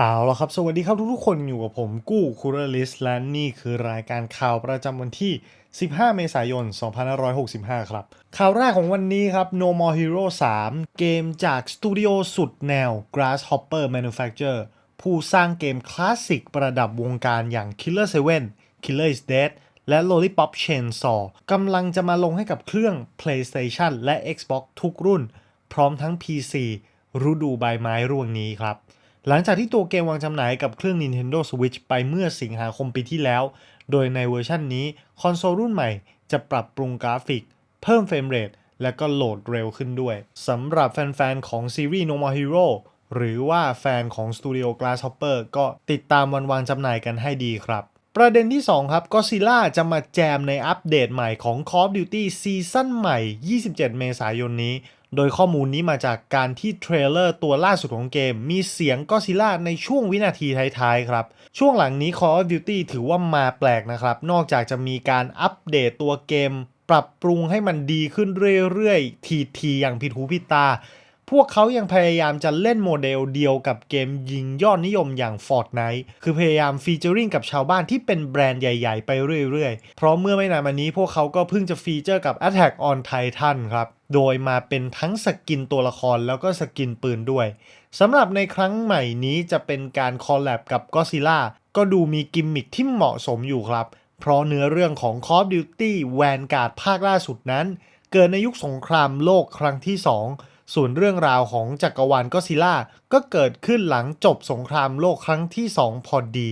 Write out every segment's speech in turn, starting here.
เอาละครับ สวัสดีครับทุกๆคนอยู่กับผมกู้คูรลิสและนี่คือรายการข่าวประจำวันที่ 15 เมษายน 2565 ครับ ข่าวแรกของวันนี้ครับ No More Hero 3 เกมจากสตูดิโอสุดแนว Grasshopper Manufacture ผู้สร้างเกมคลาสสิกประดับวงการอย่าง Killer 7 Killer is Dead และ Lollipop Chainsaw กำลังจะมาลงให้กับเครื่อง PlayStation และ Xbox ทุกรุ่น พร้อมทั้ง PC ฤดูใบไม้ร่วงนี้ครับ หลังจากที่ตัวเกมวางจำหน่ายกับเครื่อง Nintendo Switch ไปเมื่อสิงหาคมปีที่แล้ว โดยในเวอร์ชันนี้ คอนโซลรุ่นใหม่จะปรับปรุงกราฟิก เพิ่มเฟรมเรทและก็โหลดเร็วขึ้นด้วย สำหรับแฟนๆ ของซีรีส์ No More Hero หรือว่าแฟนของ Studio Grasshopper ก็ติดตามวันวางจำหน่ายกันให้ดีครับ ประเด็นที่ 2 ครับ Godzilla จะมาแจมในอัปเดตใหม่ของ Call of Duty ซีซั่นใหม่ 27 เมษายนนี้ โดยข้อมูลนี้มาจากการที่เทรลเลอร์ตัวล่าสุดของเกม มีเสียงก็ซิล่าในช่วงวินาทีท้ายๆครับ ช่วงหลังนี้ Call of Duty ถือว่ามาแปลกนะครับ นอกจากจะมีการอัปเดตตัวเกม ปรับปรุงให้มันดีขึ้นเรื่อยๆ ทีๆอย่างผิดหูผิดตา พวกเขายังพยายามจะเล่นโมเดลเดียวกับเกมยิงยอดนิยมอย่าง Fortnite คือพยายามฟีเจอริงกับชาวบ้านที่เป็นแบรนด์ใหญ่ๆ ไปเรื่อยๆ เพราะเมื่อไม่นานมานี้พวกเขาก็เพิ่งจะฟีเจอร์กับ Attack on Titan ครับ โดยมาเป็นทั้งสกินตัวละครแล้วก็สกินปืนด้วยสำหรับในครั้งใหม่นี้จะเป็นการคอลแลบกับ Godzilla ก็ดูมีกิมมิคที่เหมาะสมอยู่ครับ เพราะเนื้อเรื่องของ Call of Duty Vanguard ภาคล่าสุดนั้น เกิดในยุคสงครามโลกครั้งที่ 2 ส่วนเรื่องราวของจักรวาลก็ซิล่าก็เกิดขึ้นหลังจบสงครามโลกครั้งที่ 2 พอดี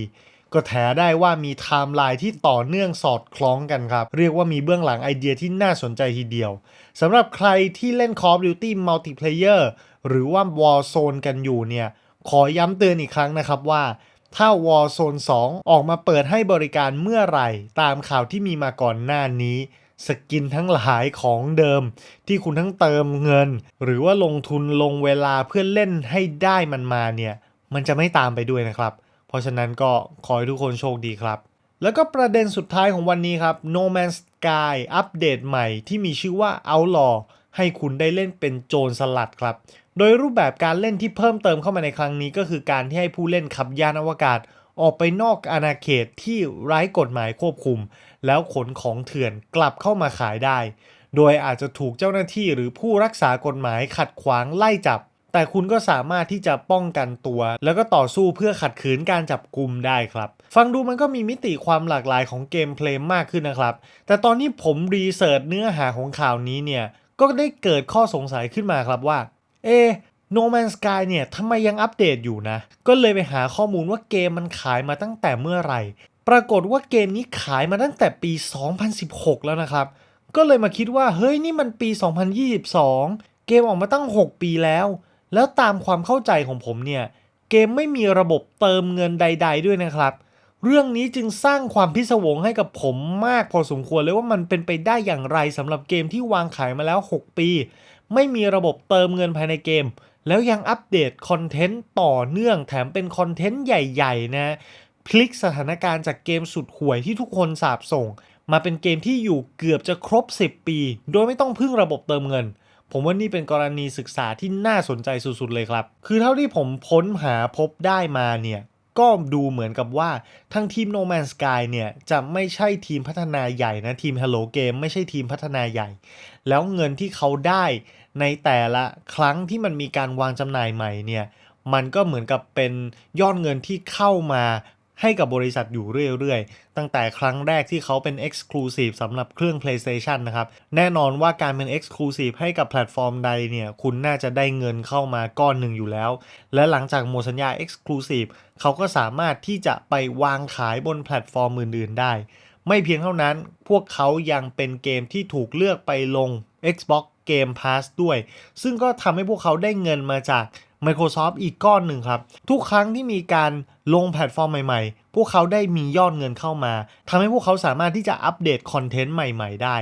ก็แถได้ว่ามีไทม์ไลน์ที่ต่อเนื่องสอดคล้องกันครับ เรียกว่ามีเบื้องหลังไอเดียที่น่าสนใจทีเดียวสำหรับใครที่เล่น Call of Duty Multiplayer หรือว่า Warzone กันอยู่เนี่ย ขอย้ำเตือนอีกครั้งนะครับว่าถ้า Warzone 2 ออกมาเปิดให้บริการเมื่อไหร่ ตามข่าวที่มีมาก่อนหน้านี้ สกินทั้งหลายของเดิม ที่คุณทั้งเติมเงิน หรือว่าลงทุนลงเวลาเพื่อเล่นให้ได้มันมาเนี่ย มันจะไม่ตามไปด้วยนะครับ เพราะฉะนั้นก็ขอให้ทุกคนโชคดีครับ แล้วก็ประเด็นสุดท้ายของวันนี้ครับ No Man's Sky อัปเดตใหม่ที่มีชื่อว่า Outlaw ให้คุณได้เล่นเป็นโจรสลัดครับ โดยรูปแบบการเล่นที่เพิ่มเติมเข้ามาในครั้งนี้ ก็คือการที่ให้ผู้เล่นขับยานอวกาศออกไปนอกอาณาเขตที่ไร้กฎหมายควบคุมแล้วขนของเถื่อนกลับเข้ามาขายได้ โดยอาจจะถูกเจ้าหน้าที่หรือผู้รักษากฎหมายขัดขวางไล่จับ แต่คุณก็สามารถที่จะป้องกันตัว แล้วก็ต่อสู้เพื่อขัดขืนการจับกลุ่มได้ครับ ฟังดูมันก็มีมิติความหลากหลายของเกมเพลย์มากขึ้นนะครับ แต่ตอนที่ผมรีเสิร์ชเนื้อหาของข่าวนี้เนี่ยก็ได้เกิดข้อสงสัยขึ้นมาครับว่า เอ No Man's Sky เนี่ยทำไมยังอัปเดตอยู่นะ ก็เลยไปหาข้อมูลว่าเกมมันขายมาตั้งแต่เมื่อไหร่ ปรากฏว่าเกมนี้ขายมาตั้งแต่ปี 2016 แล้วนะครับ ก็เลยมาคิดว่า เฮ้ย นี่มันปี 2022 เกมออกมาตั้ง 6 ปีแล้ว แล้วตามความเข้าใจของผมเนี่ย เกมไม่มีระบบเติมเงินใด ๆ ด้วยนะครับ เรื่องนี้จึงสร้างความพิศวงให้กับผมมากพอสมควรเลยว่ามันเป็นไปได้อย่างไรสำหรับเกมที่วางขายมาแล้ว 6 ปี ไม่มีระบบเติมเงินภายในเกม แล้วยังอัปเดตคอนเทนต์ต่อเนื่องแถมเป็นคอนเทนต์ใหญ่ ๆ นะ พลิกสถานการณ์จากเกมสุดห่วยที่ทุกคนสาบส่ง มาเป็นเกมที่อยู่เกือบจะครบ 10 ปี โดยไม่ต้องพึ่งระบบเติมเงิน ผมว่านี่เป็นกรณีศึกษาที่น่าสนใจสุดๆเลยครับ คือเท่าที่ผมค้นหาพบได้มาเนี่ยก็ดูเหมือนกับว่าทั้งทีม No Man's Sky เนี่ยจะไม่ใช่ทีมพัฒนาใหญ่นะ ทีม Hello Game ไม่ใช่ทีมพัฒนาใหญ่ แล้วเงินที่เขาได้ในแต่ละครั้งที่มันมีการวางจำหน่ายใหม่เนี่ยมันก็เหมือนกับเป็นยอดเงินที่เข้ามา ให้กับบริษัทอยู่เรื่อยๆ ตั้งแต่ครั้งแรกที่เขาเป็น Exclusive สำหรับเครื่อง PlayStation นะครับ แน่นอนว่าการเป็น Exclusive ให้กับแพลตฟอร์มใดเนี่ย คุณน่าจะได้เงินเข้ามาก้อนหนึ่งอยู่แล้ว และหลังจากหมดสัญญา Exclusive เขาก็สามารถที่จะไปวางขายบนแพลตฟอร์มอื่นๆได้ ไม่เพียงเท่านั้นพวกเขายังเป็นเกมที่ถูกเลือกไปลง Xbox Game Pass ด้วย ซึ่งก็ทำให้พวกเขาได้เงินมาจาก Microsoft อีกก้อนหนึ่งครับ ทุกครั้งที่มีการลงแพลตฟอร์มใหม่ๆ พวกเขาได้มียอดเงินเข้ามาทำให้พวกเขาสามารถที่จะอัปเดตคอนเทนต์ใหม่ๆ ได้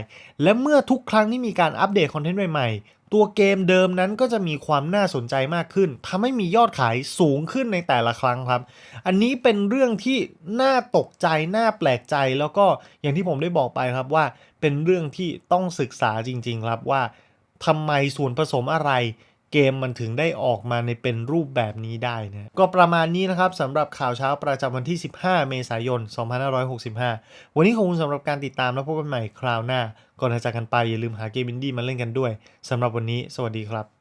และเมื่อทุกครั้งที่มีการอัปเดตคอนเทนต์ใหม่ๆ ตัวเกมเดิมนั้นก็จะมีความน่าสนใจมากขึ้นทำให้มียอดขายสูงขึ้นในแต่ละครั้งครับ อันนี้เป็นเรื่องที่น่าตกใจ น่าแปลกใจ แล้วก็อย่างที่ผมได้บอกไปครับว่า เป็นเรื่องที่ต้องศึกษาจริง ๆ ครับว่าทำไมส่วนผสมอะไร เกมมันถึงได้ออกมาในเป็นรูปแบบนี้ได้นะก็ประมาณนี้นะครับสำหรับข่าวเช้าประจำวันที่ 15 เมษายน 2565 วันนี้ขอบคุณสำหรับการติดตามแล้วพบกันใหม่คราวหน้า ก่อนจะจากกันไปอย่าลืมหาเกมอินดี้มาเล่นกันด้วยสำหรับวันนี้ สวัสดีครับ